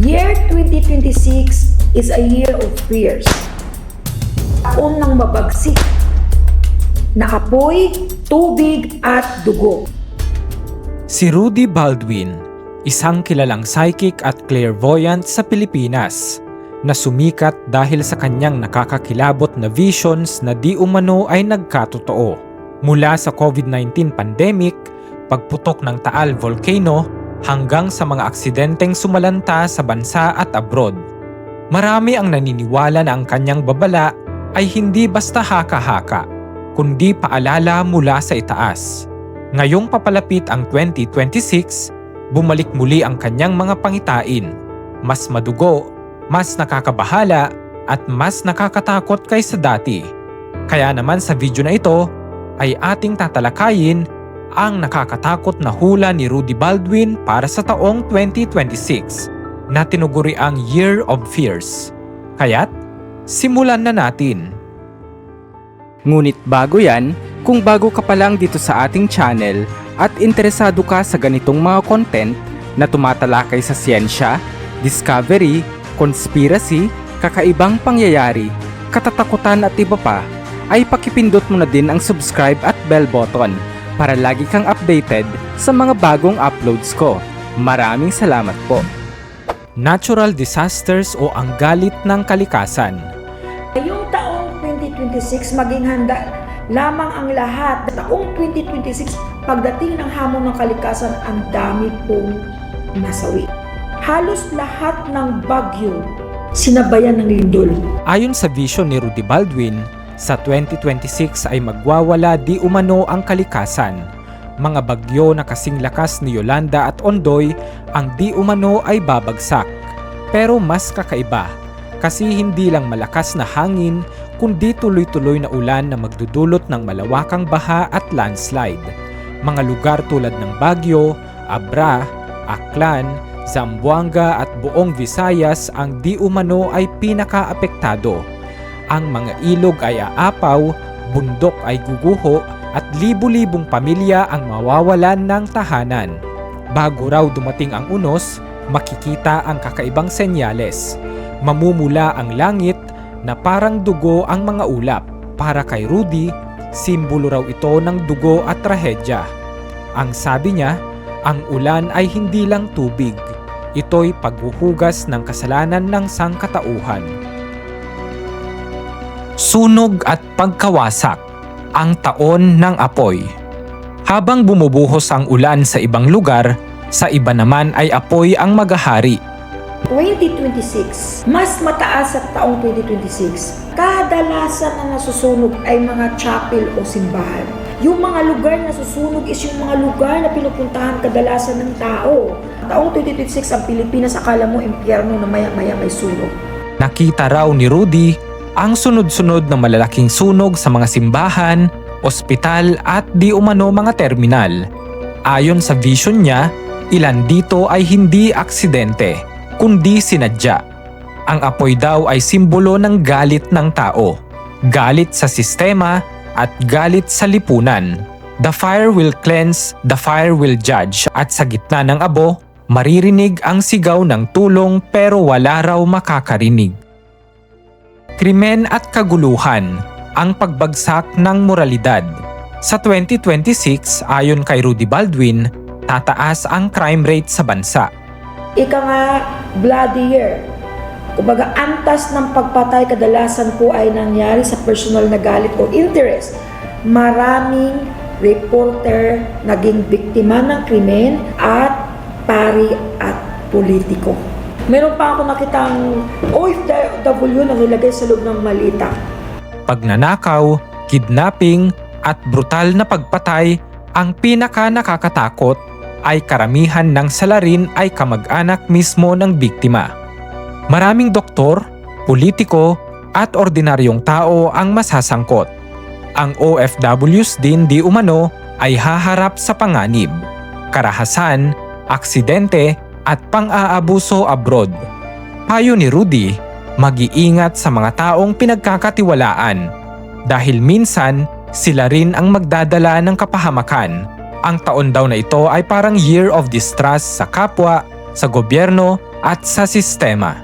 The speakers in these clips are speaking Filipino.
Year 2026 is a year of fears. Taon ng mabagsik na apoy, tubig at dugo. Si Rudy Baldwin, isang kilalang psychic at clairvoyant sa Pilipinas na sumikat dahil sa kanyang nakakakilabot na visions na di umano ay nagkatotoo. Mula sa COVID-19 pandemic, pagputok ng Taal Volcano hanggang sa mga aksidenteng sumalanta sa bansa at abroad. Marami ang naniniwala na ang kanyang babala ay hindi basta haka-haka, kundi paalala mula sa itaas. Ngayong papalapit ang 2026, bumalik muli ang kanyang mga pangitain. Mas madugo, mas nakakabahala, at mas nakakatakot kaysa dati. Kaya naman sa video na ito, ay ating tatalakayin ang nakakatakot na hula ni Rudy Baldwin para sa taong 2026 na tinuguri ang Year of Fears. Kaya't, simulan na natin. Ngunit bago yan, kung bago ka pa lang dito sa ating channel at interesado ka sa ganitong mga content na tumatalakay sa siyensya, discovery, conspiracy, kakaibang pangyayari, katatakutan at iba pa, ay pakipindot mo na din ang subscribe at bell button para lagi kang updated sa mga bagong uploads ko. Maraming salamat po. Natural disasters o ang galit ng kalikasan. Ngayong taong 2026, maging handa lamang ang lahat. Taong 2026, pagdating ng hamon ng kalikasan, ang dami pong nasawi. Halos lahat ng bagyo sinabayan ng lindol. Ayon sa vision ni Rudy Baldwin, sa 2026 ay magwawala di umano ang kalikasan. Mga bagyo na kasing lakas ni Yolanda at Ondoy ang di umano ay babagsak. Pero mas kakaiba kasi hindi lang malakas na hangin kundi tuloy-tuloy na ulan na magdudulot ng malawakang baha at landslide. Mga lugar tulad ng Baguio, Abra, Aklan, Zamboanga at buong Visayas ang di umano ay pinakaapektado. Ang mga ilog ay aapaw, bundok ay guguho at libu-libong pamilya ang mawawalan ng tahanan. Bago raw dumating ang unos, makikita ang kakaibang senyales. Mamumula ang langit na parang dugo ang mga ulap. Para kay Rudy, simbolo raw ito ng dugo at trahedya. Ang sabi niya, ang ulan ay hindi lang tubig. Ito'y paghuhugas ng kasalanan ng sangkatauhan. Sunog at pagkawasak, ang taon ng apoy. Habang bumubuhos ang ulan sa ibang lugar, sa iba naman ay apoy ang magahari. 2026, mas mataas sa taong 2026. Kadalasan na nasusunog ay mga chapel o simbahan. Yung mga lugar na susunog is yung mga lugar na pinupuntahan kadalasan ng tao. Taong 2026 ang Pilipinas, akala mo impyerno na maya-maya may sunog. Nakita raw ni Rudy ang sunod-sunod na malalaking sunog sa mga simbahan, ospital at di umano mga terminal. Ayon sa vision niya, ilan dito ay hindi aksidente, kundi sinadya. Ang apoy daw ay simbolo ng galit ng tao, galit sa sistema at galit sa lipunan. The fire will cleanse, the fire will judge at sa gitna ng abo, maririnig ang sigaw ng tulong pero wala raw makakarinig krimen at kaguluhan, ang pagbagsak ng moralidad. Sa 2026, ayon kay Rudy Baldwin, tataas ang crime rate sa bansa. Ika nga, bloody year. Kumbaga, antas ng pagpatay kadalasan po ay nangyari sa personal na galit o interest. Maraming reporter naging biktima ng krimen at pari at politiko. Meron pa ako nakitang OFW na nilagay sa loob ng malita. Pagnanakaw, kidnapping at brutal na pagpatay, ang pinaka nakakatakot ay karamihan ng salarin ay kamag-anak mismo ng biktima. Maraming doktor, politiko at ordinaryong tao ang masasangkot. Ang OFWs din di umano ay haharap sa panganib, karahasan, aksidente at pang-aabuso abroad. Payo ni Rudy, mag-iingat sa mga taong pinagkakatiwalaan dahil minsan sila rin ang magdadala ng kapahamakan. Ang taon daw na ito ay parang year of distrust sa kapwa, sa gobyerno at sa sistema.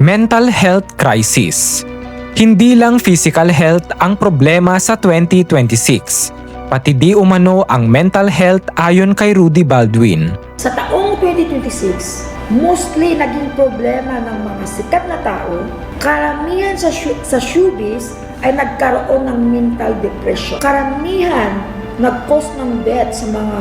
Mental health crisis Hindi lang physical health ang problema sa 2026, pati di umano ang mental health ayon kay Rudy Baldwin. Sa taong 2026, mostly naging problema ng mga sikat na tao, karamihan sa, sa showbiz ay nagkaroon ng mental depression. Karamihan nag-cause ng death sa mga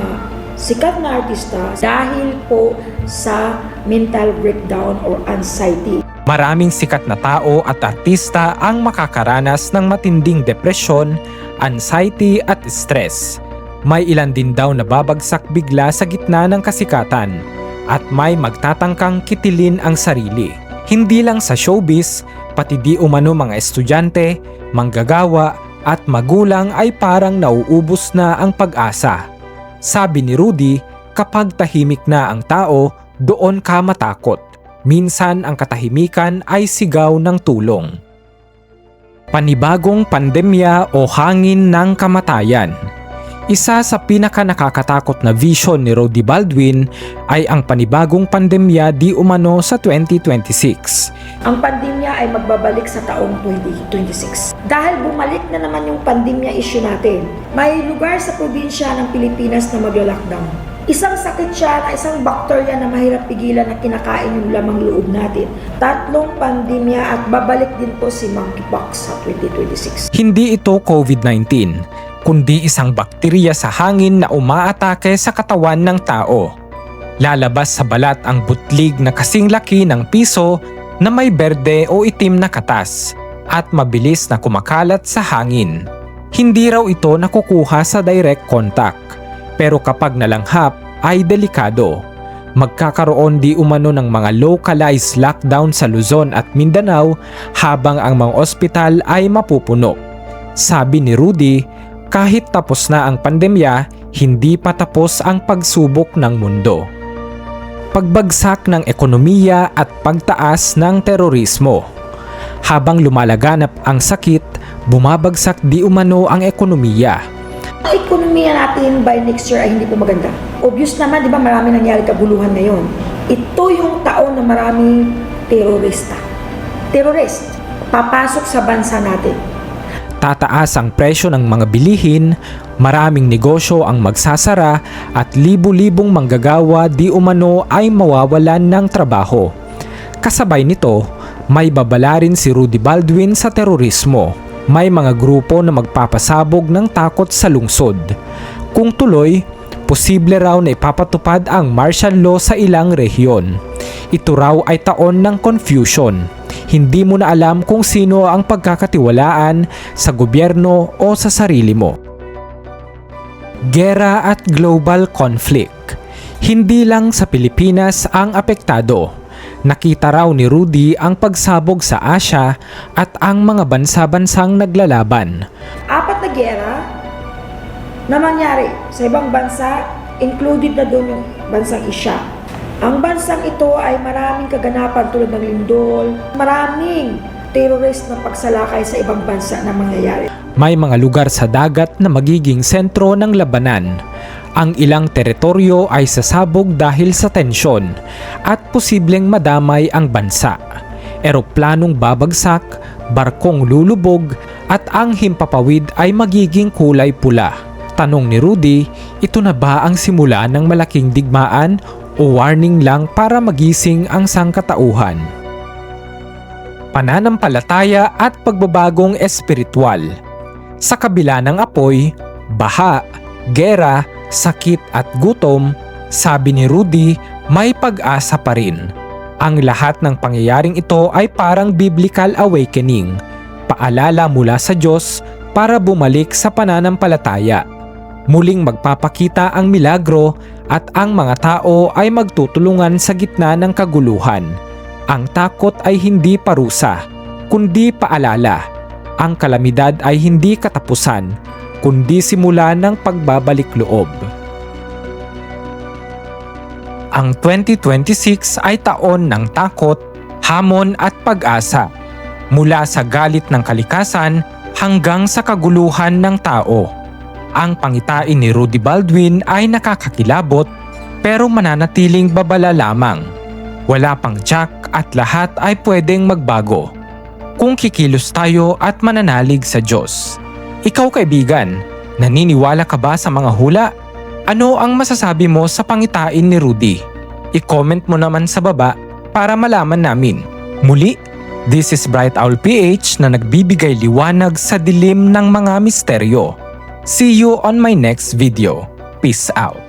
sikat na artista dahil po sa mental breakdown or anxiety. Maraming sikat na tao at artista ang makakaranas ng matinding depresyon, anxiety at stress. May ilan din daw na babagsak bigla sa gitna ng kasikatan at may magtatangkang kitilin ang sarili. Hindi lang sa showbiz, pati di umano mga estudyante, manggagawa at magulang ay parang nauubos na ang pag-asa. Sabi ni Rudy, kapag tahimik na ang tao, doon ka matakot. Minsan ang katahimikan ay sigaw ng tulong. Panibagong pandemya o hangin ng kamatayan. Isa sa pinaka nakakatakot na vision ni Rody Baldwin ay ang panibagong pandemya di umano sa 2026. Ang pandemya ay magbabalik sa taong 2026. Dahil bumalik na naman yung pandemya issue natin, may lugar sa probinsya ng Pilipinas na magla-lockdown. Isang sakit siya na isang bakterya na mahirap pigilan na kinakain yung lamang loob natin. Tatlong pandemya at babalik din po si monkeypox sa 2026. Hindi ito COVID-19, kundi isang bakterya sa hangin na umaatake sa katawan ng tao. Lalabas sa balat ang butlig na kasing laki ng piso na may berde o itim na katas at mabilis na kumakalat sa hangin. Hindi raw ito nakukuha sa direct contact pero kapag nalanghap ay delikado. Magkakaroon di umano ng mga localized lockdown sa Luzon at Mindanao habang ang mga ospital ay mapupuno. Sabi ni Rudy, kahit tapos na ang pandemya, hindi pa tapos ang pagsubok ng mundo. Pagbagsak ng ekonomiya at pagtaas ng terorismo. Habang lumalaganap ang sakit, bumabagsak di umano ang ekonomiya. Ang ekonomiya natin by next year ay hindi po maganda. Obvious naman, di ba, marami nangyari kaguluhan ngayon. Ito yung taon na maraming terorista. Terrorist, papasok sa bansa natin. Tataas ang presyo ng mga bilihin, maraming negosyo ang magsasara at libu-libong manggagawa di umano ay mawawalan ng trabaho. Kasabay nito, may babala rin si Rudy Baldwin sa terorismo. May mga grupo na magpapasabog ng takot sa lungsod. Kung tuloy, posible raw na ipapatupad ang martial law sa ilang rehiyon. Ito raw ay taon ng confusion. Hindi mo na alam kung sino ang pagkakatiwalaan sa gobyerno o sa sarili mo. Gera at global conflict. Hindi lang sa Pilipinas ang apektado. Nakita raw ni Rudy ang pagsabog sa Asia at ang mga bansa-bansang naglalaban. Apat na gera na mangyari sa ibang bansa, included na doon yung bansang Isya. Ang bansang ito ay maraming kaganapan tulad ng lindol, maraming terrorist na pagsalakay sa ibang bansa na mangyayari. May mga lugar sa dagat na magiging sentro ng labanan. Ang ilang teritoryo ay sasabog dahil sa tensyon at posibleng madamay ang bansa. Eroplanong babagsak, barkong lulubog at ang himpapawid ay magiging kulay pula. Tanong ni Rudy, ito na ba ang simula ng malaking digmaan o warning lang para magising ang sangkatauhan? Pananampalataya at pagbabagong espiritual. Sa kabila ng apoy, baha, gera, sakit at gutom, sabi ni Rudy, may pag-asa pa rin. Ang lahat ng pangyayaring ito ay parang biblical awakening, paalala mula sa Diyos para bumalik sa pananampalataya. Muling magpapakita ang milagro at ang mga tao ay magtutulungan sa gitna ng kaguluhan. Ang takot ay hindi parusa, kundi paalala. Ang kalamidad ay hindi katapusan, kundi simula ng pagbabalik loob. Ang 2026 ay taon ng takot, hamon at pag-asa. Mula sa galit ng kalikasan hanggang sa kaguluhan ng tao. Ang pangitain ni Rudy Baldwin ay nakakakilabot, pero mananatiling babala lamang. Wala pang jack at lahat ay pwedeng magbago. Kung kikilos tayo at mananalig sa Diyos. Ikaw kaibigan, naniniwala ka ba sa mga hula? Ano ang masasabi mo sa pangitain ni Rudy? I-comment mo naman sa baba para malaman namin. Muli, this is Bright Owl PH na nagbibigay liwanag sa dilim ng mga misteryo. See you on my next video. Peace out.